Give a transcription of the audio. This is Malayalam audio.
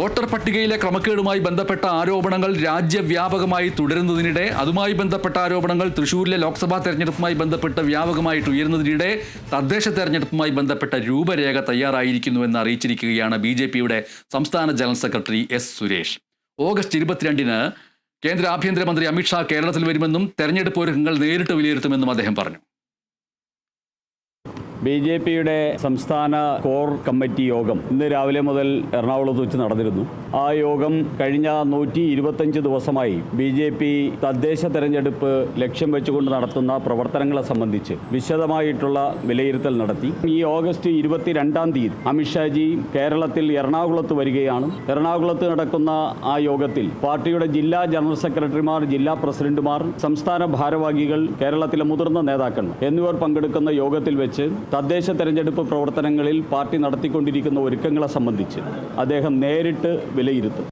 വോട്ടർ പട്ടികയിലെ ക്രമക്കേടുമായി ബന്ധപ്പെട്ട ആരോപണങ്ങൾ രാജ്യവ്യാപകമായി തുടരുന്നതിനിടെ അതുമായി ബന്ധപ്പെട്ട ആരോപണങ്ങൾ തൃശൂരിലെ ലോക്സഭാ തെരഞ്ഞെടുപ്പുമായി ബന്ധപ്പെട്ട് വ്യാപകമായിട്ട് ഉയരുന്നതിനിടെ തദ്ദേശ തെരഞ്ഞെടുപ്പുമായി ബന്ധപ്പെട്ട രൂപരേഖ തയ്യാറായിരിക്കുന്നുവെന്ന് അറിയിച്ചിരിക്കുകയാണ് ബി ജെ പിയുടെ സംസ്ഥാന general secretary S Suresh. August ഇരുപത്തിരണ്ടിന് കേന്ദ്ര ആഭ്യന്തരമന്ത്രി അമിത്ഷാ കേരളത്തിൽ വരുമെന്നും തെരഞ്ഞെടുപ്പ് ഒരുക്കങ്ങൾ നേരിട്ട് വിലയിരുത്തുമെന്നും അദ്ദേഹം പറഞ്ഞു. ബി ജെ പിയുടെ സംസ്ഥാന കോർ കമ്മിറ്റി യോഗം ഇന്ന് രാവിലെ മുതൽ എറണാകുളത്ത് വെച്ച് നടന്നിരുന്നു. ആ യോഗം കഴിഞ്ഞ നൂറ്റി ഇരുപത്തഞ്ച് ദിവസമായി ബി ജെ പി തദ്ദേശ തെരഞ്ഞെടുപ്പ് ലക്ഷ്യം വെച്ചുകൊണ്ട് നടത്തുന്ന പ്രവർത്തനങ്ങളെ സംബന്ധിച്ച് വിശദമായിട്ടുള്ള വിലയിരുത്തൽ നടത്തി. ഈ ഓഗസ്റ്റ് ഇരുപത്തിരണ്ടാം തീയതി അമിത്ഷാജി കേരളത്തിൽ എറണാകുളത്ത് വരികയാണ്. എറണാകുളത്ത് നടക്കുന്ന ആ യോഗത്തിൽ പാർട്ടിയുടെ ജില്ലാ ജനറൽ സെക്രട്ടറിമാർ ജില്ലാ പ്രസിഡന്റുമാർ സംസ്ഥാന ഭാരവാഹികൾ കേരളത്തിലെ മുതിർന്ന നേതാക്കൾ എന്നിവർ പങ്കെടുക്കുന്ന യോഗത്തിൽ വെച്ച് തദ്ദേശ തെരഞ്ഞെടുപ്പ് പ്രവർത്തനങ്ങളിൽ പാർട്ടി നടത്തിക്കൊണ്ടിരിക്കുന്ന ഒരുക്കങ്ങളെ സംബന്ധിച്ച് അദ്ദേഹം നേരിട്ട് വിലയിരുത്തും.